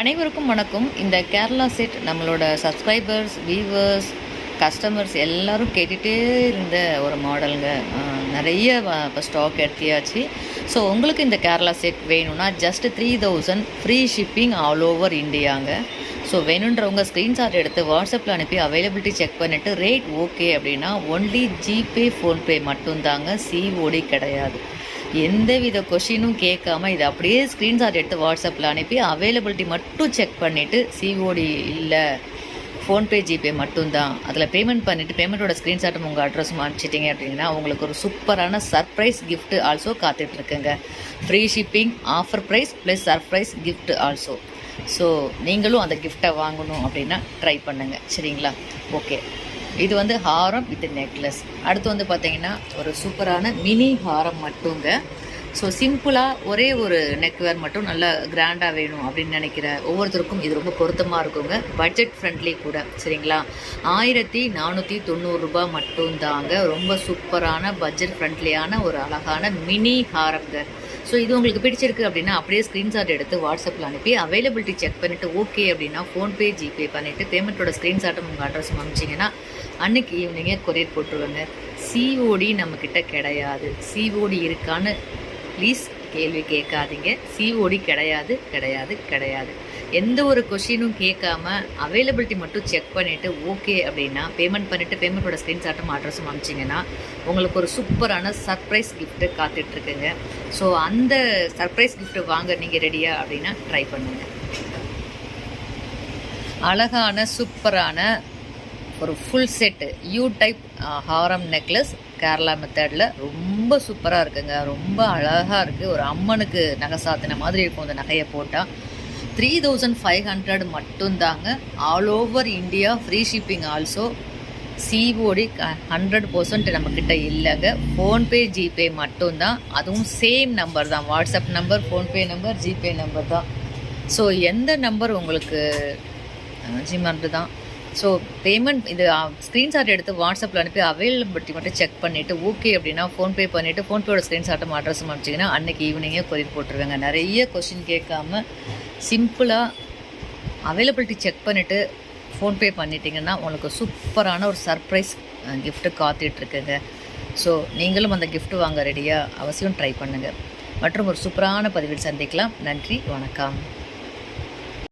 அனைவருக்கும் வணக்கம். இந்த கேரளா செட் நம்மளோட சப்ஸ்கிரைபர்ஸ் வியூவர்ஸ் கஸ்டமர்ஸ் எல்லோரும் கேட்டுகிட்டே இருந்த ஒரு மாடலுங்க நிறைய இப்போ ஸ்டாக் எடுத்தியாச்சு. ஸோ உங்களுக்கு இந்த கேரளா செட் வேணும்னா just three thousand free shipping all over இந்தியாங்க so வேணுன்றவங்க ஸ்க்ரீன்ஷாட் எடுத்து வாட்ஸ்அப்பில் அனுப்பி அவைலபிலிட்டி செக் பண்ணிவிட்டு ரேட் ஓகே அப்படின்னா ஒன்லி ஜிபே ஃபோன்பே மட்டும்தாங்க சிஓடி கிடையாது. எந்த வித கொஷினும் கேட்காம இதை அப்படியே ஸ்க்ரீன்ஷாட் எடுத்து வாட்ஸ்அப்பில் அனுப்பி அவைலபிலிட்டி மட்டும் செக் பண்ணிவிட்டு சிஓடி இல்லை ஃபோன்பே ஜிபே மட்டும்தான். அதில் பேமெண்ட் பண்ணிவிட்டு பேமெண்ட்டோட ஸ்க்ரீன்ஷாட்டும் உங்கள் அட்ரஸும் அனுப்பிச்சிட்டிங்க அப்படின்னா உங்களுக்கு ஒரு சூப்பரான surprise gift also காத்துட்ருக்குங்க. Free shipping offer price plus surprise gift also so நீங்களும் அந்த கிஃப்ட்டை வாங்கணும் அப்படின்னா ட்ரை பண்ணுங்கள் சரிங்களா? ஓகே இது வந்து ஹாரம் வித் நெக்லஸ். அடுத்து வந்து பார்த்தீங்கன்னா ஒரு சூப்பரான மினி ஹாரம் மட்டுங்க. ஸோ சிம்பிளாக ஒரே ஒரு நெக்வேர் மட்டும் நல்லா கிராண்டாக வேணும் அப்படின்னு நினைக்கிற ஒவ்வொருத்தருக்கும் இது ரொம்ப பொருத்தமாக இருக்குங்க. பட்ஜெட் ஃப்ரெண்ட்லி கூட சரிங்களா? ஆயிரத்தி நானூற்றி தொண்ணூறுரூபா மட்டும்தாங்க. ரொம்ப சூப்பரான பட்ஜெட் ஃப்ரெண்ட்லியான ஒரு அழகான மினி ஹாரம்ங்க. ஸோ இது உங்களுக்கு பிடிச்சிருக்கு அப்படின்னா அப்படியே ஸ்க்ரீன்ஷாட் எடுத்து வாட்ஸ்அப்பில் அனுப்பி அவைலபிலிட்டி செக் பண்ணிவிட்டு ஓகே அப்படின்னா ஃபோன்பே ஜிபே பண்ணிவிட்டு பேமெண்ட்டோட ஸ்க்ரீன்ஷாட்டும் உங்கள் அட்ரஸ் அனுப்பிச்சிங்கன்னா அன்னைக்கு ஈவினிங்கே கொரியர் போட்டுருவாங்க? சிஓடி நம்மக்கிட்ட கிடையாது. சிஓடி இருக்கான்னு ப்ளீஸ் கேள்வி கேட்காதீங்க. சிஓடி கிடையாது கிடையாது கிடையாது. எந்த ஒரு கொஷினும் கேட்காம அவைலபிலிட்டி மட்டும் செக் பண்ணிவிட்டு ஓகே அப்படின்னா பேமெண்ட் பண்ணிவிட்டு பேமெண்ட்டோட ஸ்க்ரீன்ஷாட்டும் அட்ரஸும் அனுப்பிச்சிங்கன்னா உங்களுக்கு ஒரு சூப்பரான சர்ப்ரைஸ் கிஃப்ட்டு காத்துட்ருக்குங்க. ஸோ அந்த சர்ப்ரைஸ் கிஃப்ட்டு வாங்க நீங்கள் ரெடியா அப்படின்னா ட்ரை பண்ணுங்கள் அழகான சூப்பரான ஒரு ஃபுல் செட்டு யூ டைப் ஹாரம் நெக்லஸ் கேரளா மெத்தடில் ரொம்ப சூப்பராக இருக்குங்க. ரொம்ப அழகாக இருக்குது ஒரு அம்மனுக்கு நகை சாத்தின மாதிரி இருக்கும் அந்த நகையை போட்டால் த்ரீ தௌசண்ட் ஃபைவ் ஹண்ட்ரட் மட்டும்தாங்க. All over India free shipping also COD hundred percent நம்மக்கிட்ட இல்லைங்க. ஃபோன்பே ஜிபே மட்டும்தான். அதுவும் சேம் நம்பர் தான். WhatsApp number PhonePe number GPay number தான். ஸோ எந்த நம்பர் உங்களுக்கு ஜிமர்டு தான்? ஸோ பேமெண்ட் இது ஸ்க்ரீன்ஷாட் எடுத்து வாட்ஸ்அப்பில் அனுப்பி அவைலபிலிட்டி மட்டும் செக் பண்ணிவிட்டு ஓகே அப்படின்னா ஃபோன்பே பண்ணிவிட்டு ஃபோன்பேயோட ஸ்க்ரீன்ஷாட்டும் அட்ரஸும் அனுப்பிச்சிங்கன்னா அன்றைக்கி ஈவினிங்கே கொரியர் போட்டுருவேங்க. நிறைய கொஷின் கேட்காம சிம்பிளாக அவைலபிலிட்டி செக் பண்ணிவிட்டு ஃபோன்பே பண்ணிட்டீங்கன்னா உங்களுக்கு சூப்பரான ஒரு சர்ப்ரைஸ் கிஃப்ட்டு காத்துட்ருக்குங்க ஸோ நீங்களும் அந்த கிஃப்ட் வாங்க ரெடியாக அவசியம் ட்ரை பண்ணுங்கள் மற்றும் ஒரு சூப்பரான பதிவில் சந்திக்கலாம். நன்றி வணக்கம்.